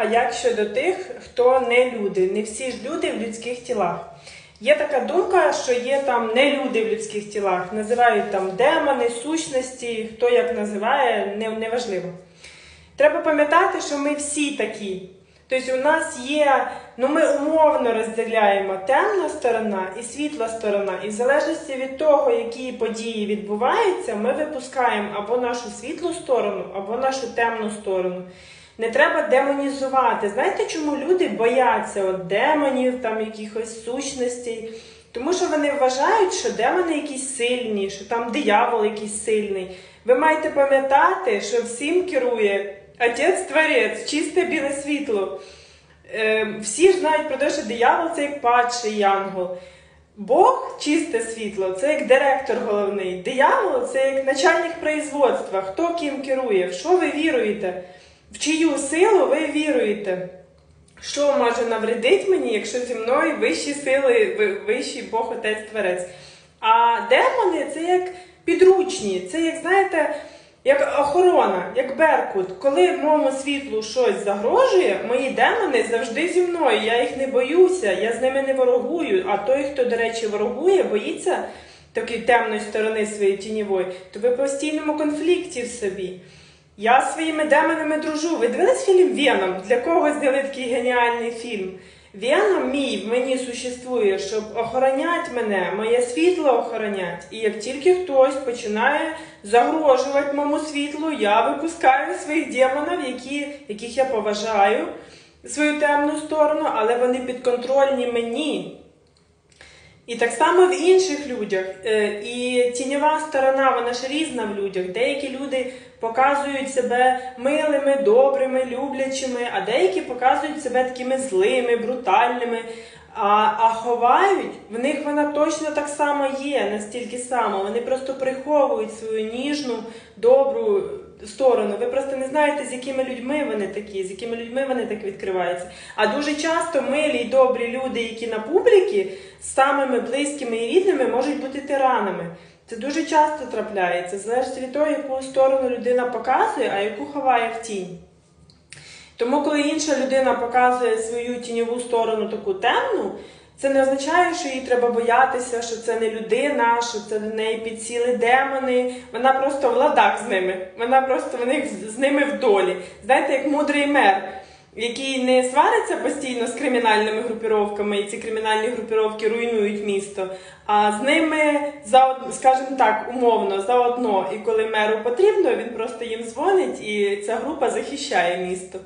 А як щодо тих, хто не люди? Не всі ж люди в людських тілах. Є така думка, що є там не люди в людських тілах, називають там демони, сущності, хто як називає, не, неважливо. Треба пам'ятати, що ми всі такі. Тобто у нас є, ну ми умовно розділяємо темна сторона і світла сторона. І в залежності від того, які події відбуваються, ми випускаємо або нашу світлу сторону, або нашу темну сторону. Не треба демонізувати. Знаєте, чому люди бояться от демонів, там якихось сущностей? Тому що вони вважають, що демони якісь сильні, що там диявол якийсь сильний. Ви маєте пам'ятати, що всім керує Отець Творець, чисте біле світло. Е, всі ж знають про те, що диявол це як падший янгол. Бог чисте світло, це як директор головний. Диявол це як начальник производства. Хто ким керує? В що ви віруєте? В чию силу ви віруєте? Що може навредити мені, якщо зі мною вищі сили, вищий Бог Отець Творець? А демони це як підручні, це як, знаєте, як охорона, як беркут. Коли моєму світлу щось загрожує, мої демони завжди зі мною. Я їх не боюся, я з ними не ворогую. А той, хто, до речі, ворогує, боїться такої темної сторони своєї тіньової, то ви в постійному конфлікті в собі. Я зі своїми демонами дружу. Ви дивились фільм Веном? Для кого зняли такий геніальний фільм? Веном мій в мені существує, щоб охоронять мене, моє світло охоронять. І як тільки хтось починає загрожувати моєму світлу, я випускаю своїх демонів, які, яких я поважаю, свою темну сторону, але вони підконтрольні мені. І так само в інших людях. Е, І тіньова сторона, вона ж різна в людях. Деякі люди показують себе милими, добрими, люблячими, а деякі показують себе такими злими, брутальними. А, а ховають, в них вона точно так само є, настільки само. Вони просто приховують свою ніжну, добру сторону. Ви просто не знаєте, з якими людьми вони такі, з якими людьми вони так відкриваються. А дуже часто милі й добрі люди, які на публіки, з самими близькими і рідними, можуть бути тиранами. Це дуже часто трапляється, залежить від того, яку сторону людина показує, а яку ховає в тінь. Тому, коли інша людина показує свою тіньову сторону таку темну, це не означає, що їй треба боятися, що це не людина, що це до неї підсіли демони. Вона просто в ладах з ними. Вона просто в них з ними в долі. Знаєте, як мудрий мер, який не свариться постійно з кримінальними групіровками, і ці кримінальні групіровки руйнують місто. А з ними заодно, скажімо так, умовно, заодно. І коли меру потрібно, він просто їм дзвонить, і ця група захищає місто.